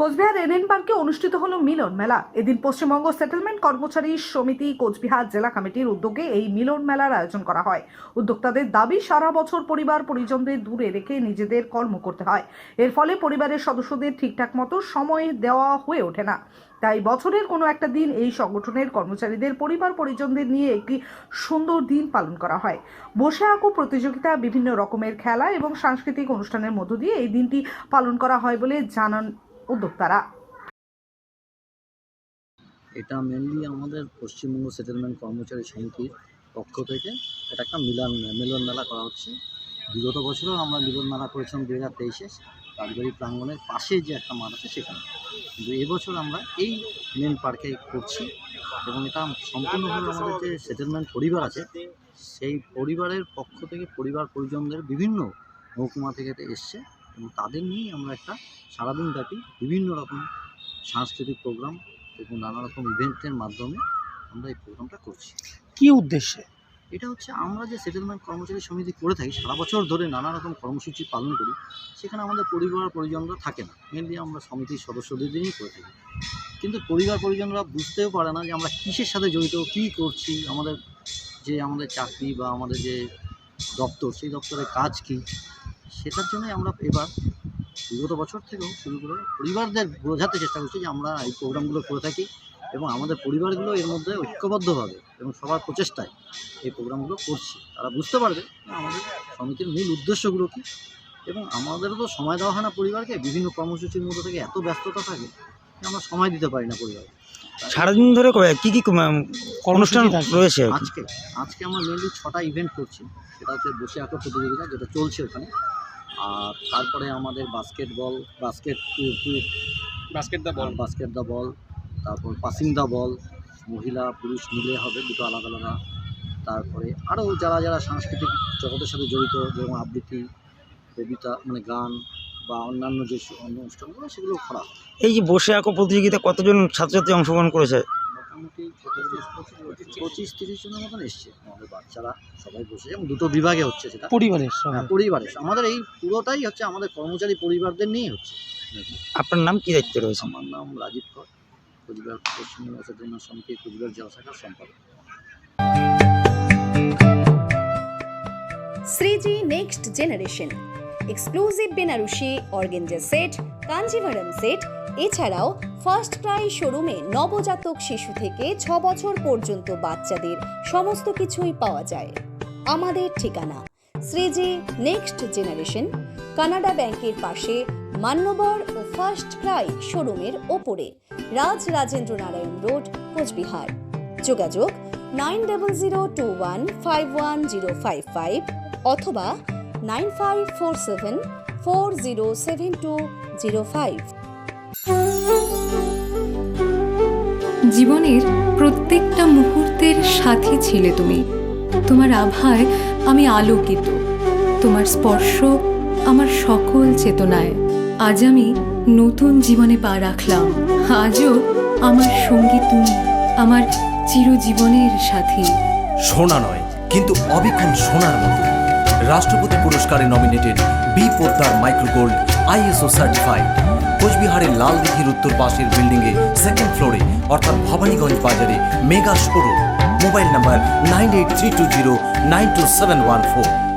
Cooch Behar NN পার্কে অনুষ্ঠিত হলো মিলন মেলা। এদিন পশ্চিমবঙ্গ সেটেলমেন্ট কর্মচারী সমিতি কোচবিহার জেলা কমিটির উদ্যোগে এই মিলন মেলার আয়োজন করা হয়। উদ্যোক্তাদের দাবি, সারা বছর পরিবার পরিজনদের দূরে রেখে নিজেদের কর্ম করতে হয়। এর ফলে পরিবারের সদস্যদের ঠিকঠাক মতো সময় দেওয়া হয়ে ওঠে না। তাই বছরের কোনো একটা দিন এই সংগঠনের কর্মচারীদের পরিবার পরিজনদের নিয়ে একটি সুন্দর দিন পালন করা হয়। বসে আঁকো প্রতিযোগিতা, বিভিন্ন রকমের খেলা এবং সাংস্কৃতিক অনুষ্ঠানের মধ্য দিয়ে এই দিনটি পালন করা হয় বলে জানান উদ্যোক্তারা। এটা মেনলি আমাদের পশ্চিমবঙ্গ সেটেলমেন্ট কর্মচারী সমিতির পক্ষ থেকে এটা একটা মিলন মিলন মেলা করা হচ্ছে। বিগত বছরও আমরা মিলন মেলা করেছিলাম দু হাজার তেইশে। রাজবাড়ি প্রাঙ্গণের পাশে যে একটা মাঠ আছে সেখানে। কিন্তু এবছর আমরা এই মেন পার্কে করছি এবং এটা সম্পূর্ণভাবে আমাদের যে সেটেলমেন্ট পরিবার আছে, সেই পরিবারের পক্ষ থেকে পরিবার পরিজনদের বিভিন্ন মহকুমা থেকে এসছে। এবং তাদের নিয়েই আমরা একটা সারাদিন ব্যাপী বিভিন্ন রকম সাংস্কৃতিক প্রোগ্রাম এবং নানা রকম ইভেন্টের মাধ্যমে আমরা এই প্রোগ্রামটা করছি। কি উদ্দেশ্যে? এটা হচ্ছে আমরা যে সেটেলমেন্ট কর্মচারী সমিতি করে থাকি সারা বছর ধরে নানা রকম কর্মসূচি পালন করি সেখানে আমাদের পরিবার পরিজনরা থাকে না। মেনলি আমরা সমিতির সদস্যদের নিয়েই করে থাকি। কিন্তু পরিবার পরিজনরা বুঝতেও পারে না যে আমরা কিসের সাথে জড়িত কী করছি আমাদের যে আমাদের চাকরি বা আমাদের যে দপ্তর সেই দপ্তরের কাজ কী। সেটার জন্যই আমরা এবার বিগত বছর থেকেও শুরু করে পরিবারদের বোঝাতে চেষ্টা করছি যে আমরা এই প্রোগ্রামগুলো করে থাকি এবং আমাদের পরিবারগুলো এর মধ্যে ঐক্যবদ্ধভাবে এবং সবার প্রচেষ্টায় এই প্রোগ্রামগুলো করছি। তারা বুঝতে পারবে আমাদের সমিতির মূল উদ্দেশ্যগুলো কী এবং আমাদেরও তো সময় দেওয়া হয় না পরিবারকে। বিভিন্ন কর্মসূচির মধ্যে থেকে এত ব্যস্ততা থাকে যে আমরা সময় দিতে পারি না পরিবারকে। সারাদিন ধরে ক- কি কি অনুষ্ঠান রয়েছে? আজকে আজকে আমরা মেনলি ছটা ইভেন্ট করছি। সেটা হচ্ছে বসে আঁকো প্রতিযোগিতা যেটা চলছে ওখানে। আর তারপরে আমাদের basketball basket basket the ball basket the ball তারপর পাসিং দ্য বল মহিলা পুরুষ মিলে হবে দুটো আলাদা আলাদা। তারপরে আরও যারা যারা সাংস্কৃতিক জগতের সাথে জড়িত যেমন আবৃত্তি কবিতা মানে গান বা অন্যান্য যে অন্য অনুষ্ঠানগুলো সেগুলো করা এই যে বসে আঁকো প্রতিযোগিতা কতজন ছাত্রছাত্রী অংশগ্রহণ করেছে? মোটামুটি পঁচিশ তিরিশ জনের মতন এসছে। আমাদের বাচ্চারা সবাই বসে এবং দুটো বিভাগে হচ্ছে সেটা। পরিবারের হ্যাঁ, পরিবারের আমাদের এই পুরোটাই হচ্ছে আমাদের কর্মচারী পরিবারদের নিয়েই হচ্ছে। আপনার নাম কি দায়িত্বে রয়েছে? আমার নাম রাজীব কর কুচবিহার পশ্চিমবঙ্গ সেটেলমেন্ট সমিতি কুচবিহার জেলা শাখার সম্পাদক। Sreeji next generation exclusive Banarasi organza set Kanjeevaram set, এছাড়াও ফার্স্ট ক্রাই শোরুমে নবজাতক শিশু থেকে ছ বছর পর্যন্ত বাচ্চাদের সমস্ত কিছুই পাওয়া যায়। আমাদের ঠিকানা, শ্রীজি নেক্সট জেনারেশন, কানাডা ব্যাংকের পাশে মান্যবর ও ফার্স্ট ক্রাই শোরুমের ওপরে, রাজ রাজেন্দ্র নারায়ণ রোড, কোচবিহার। যোগাযোগ nine double zero two one five one zero five five অথবা nine five four seven four zero seven two zero five. জীবনের প্রত্যেকটা মুহূর্তের সাথী ছিলে তুমি। তোমার আভায় আমি আলোকিত। তোমার স্পর্শ আমার সকল চেতনায়। আজ আমি নতুন জীবনে পা রাখলাম। আজও আমার সঙ্গী তুমি আমার চিরজীবনের সাথী। সোনা নয় কিন্তু অবিক্ষণ সোনার মতো। রাষ্ট্রপতি পুরস্কারে nominated B Poddar microgold ISO certified কোচবিহারের লাল দিঘির উত্তর পাশের বিল্ডিংয়ে সেকেন্ড ফ্লোরে অর্থাৎ ভবানীগঞ্জ বাজারে mega showroom mobile number nine eight three two zero nine two seven one four